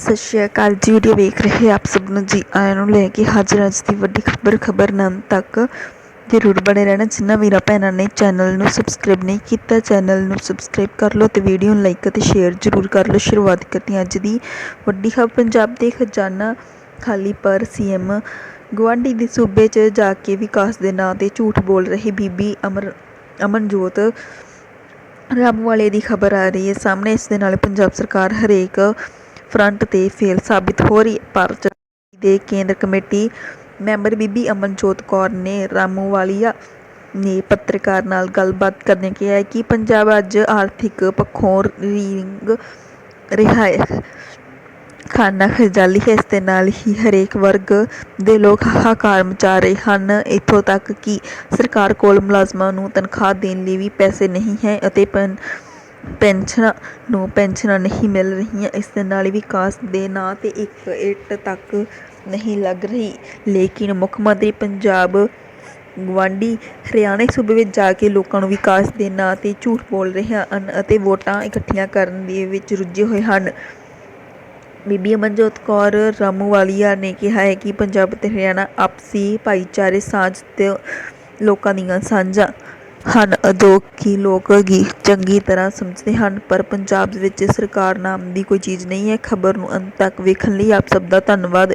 ਸਤਿ ਸ਼੍ਰੀ ਅਕਾਲ ਜੀ, ਵੀਡੀਓ ਵੇਖ ਰਹੇ ਆਪ ਸਭ ਨੂੰ ਜੀ, ਆਇਆਂ ਨੂੰ ਲੈ ਕੇ ਹਾਜ਼ਰ ਅੱਜ ਦੀ ਵੱਡੀ ਖਬਰ ਖਬਰ ਨਾਮ ਤੱਕ ਜ਼ਰੂਰ ਬਣੇ ਰਹਿਣਾ। ਜਿਨ੍ਹਾਂ ਵੀਰਾਂ ਭੈਣਾਂ ਨੇ ਚੈਨਲ ਨੂੰ ਸਬਸਕ੍ਰਾਈਬ ਨਹੀਂ ਕੀਤਾ, ਚੈਨਲ ਨੂੰ ਸਬਸਕ੍ਰਾਈਬ ਕਰ ਲਓ ਤੇ ਵੀਡੀਓ ਨੂੰ ਲਾਈਕ ਅਤੇ ਸ਼ੇਅਰ ਜ਼ਰੂਰ ਕਰ ਲਓ। ਸ਼ੁਰੂਆਤ ਕਰਦੀ ਅੱਜ ਦੀ ਵੱਡੀ ਖਬਰ। ਪੰਜਾਬ ਦੇ ਖਜ਼ਾਨਾ ਖਾਲੀ ਪਰ ਸੀਐਮ ਗੁਆਂਢੀ ਦੇ ਸੂਬੇ 'ਚ ਜਾ ਕੇ ਵਿਕਾਸ ਦੇ ਨਾਂ ਤੇ ਝੂਠ ਬੋਲ ਰਹੀ ਬੀਬੀ ਅਮਰ, ਅਮਨਜੋਤ ਰੱਬ ਵਾਲੇ ਦੀ ਖਬਰ ਆ ਰਹੀ ਹੈ। ਸਾਹਮਣੇ ਇਸ ਦੇ ਨਾਲ ਪੰਜਾਬ ਸਰਕਾਰ ਹਰੇਕ ਫਰੰਟ ਤੇ ਫੇਲ ਸਾਬਿਤ ਹੋ ਰਹੀ ਪਰ ਦੇ ਕੇਂਦਰ ਕਮੇਟੀ ਮੈਂਬਰ ਬੀਬੀ ਅਮਨਜੋਤ ਕੌਰ ਨੇ ਰਾਮੂਵਾਲੀਆ ਨੇ ਪੱਤਰਕਾਰ ਨਾਲ ਗੱਲਬਾਤ ਕਰਦਿਆਂ ਕਿਹਾ ਕਿ ਪੰਜਾਬ ਅੱਜ ਆਰਥਿਕ ਪੱਖੋਂ ਰੀਂਗ ਰਿਹਾ ਹੈ। ਖਾਨਾ ਖਜਾਲੀ ਹੈ। ਇਸ ਦੇ ਨਾਲ ਹੀ ਹਰੇਕ ਵਰਗ ਦੇ ਲੋਕ ਹਾਹਾਕਾਰ ਮਚਾ ਰਹੇ ਹਨ। ਇੱਥੋਂ ਤੱਕ ਕਿ ਸਰਕਾਰ ਕੋਲ ਮੁਲਾਜ਼ਮਾਂ ਨੂੰ ਤਨਖਾਹ ਦੇਣ ਲਈ ਵੀ ਪੈਸੇ ਨਹੀਂ ਹੈ ਅਤੇ ਪੈਨਸ਼ਨਾਂ ਨੂੰ ਪੈਨਸ਼ਨਾਂ ਨਹੀਂ ਮਿਲ ਰਹੀਆਂ, ਇਸ ਦੇ ਨਾਲ ਵਿਕਾਸ ਦੇ ਨਾਂ ਤੇ ਇੱਕ ਇੱਟ ਤੱਕ ਨਹੀਂ ਲੱਗ ਰਹੀ। ਲੇਕਿਨ ਮੁੱਖ ਮੰਤਰੀ ਪੰਜਾਬ ਗੁਆਂਢੀ ਹਰਿਆਣਾ ਸੂਬੇ ਵਿੱਚ ਜਾ ਕੇ ਲੋਕਾਂ ਨੂੰ ਵਿਕਾਸ ਦੇ ਨਾਂ ਤੇ ਝੂਠ ਬੋਲ ਰਹੇ ਹਨ ਅਤੇ ਵੋਟਾਂ ਇਕੱਠੀਆਂ ਕਰਨ ਦੇ ਵਿੱਚ ਰੁੱਝੇ ਹੋਏ ਹਨ। ਬੀਬੀ ਅਮਨਜੋਤ ਕੌਰ ਰਾਮੂਵਾਲੀਆ ਨੇ ਕਿਹਾ ਹੈ ਕਿ ਪੰਜਾਬ ਅਤੇ ਹਰਿਆਣਾ ਆਪਸੀ ਭਾਈਚਾਰੇ ਸਾਂਝ ਤੇ ਲੋਕਾਂ ਦੀਆਂ ਸਾਂਝਾਂ ਹਨ। ਜੋ ਕਿ ਲੋਕ ਗੀ ਚੰਗੀ ਤਰ੍ਹਾਂ ਸਮਝਦੇ ਹਨ, ਪਰ ਪੰਜਾਬ ਵਿੱਚ ਸਰਕਾਰ ਨਾਮ ਦੀ ਕੋਈ ਚੀਜ਼ ਨਹੀਂ ਹੈ। ਖਬਰ ਨੂੰ ਅੰਤ ਤੱਕ ਵੇਖਣ ਲਈ ਆਪ ਸਭ ਦਾ ਧੰਨਵਾਦ।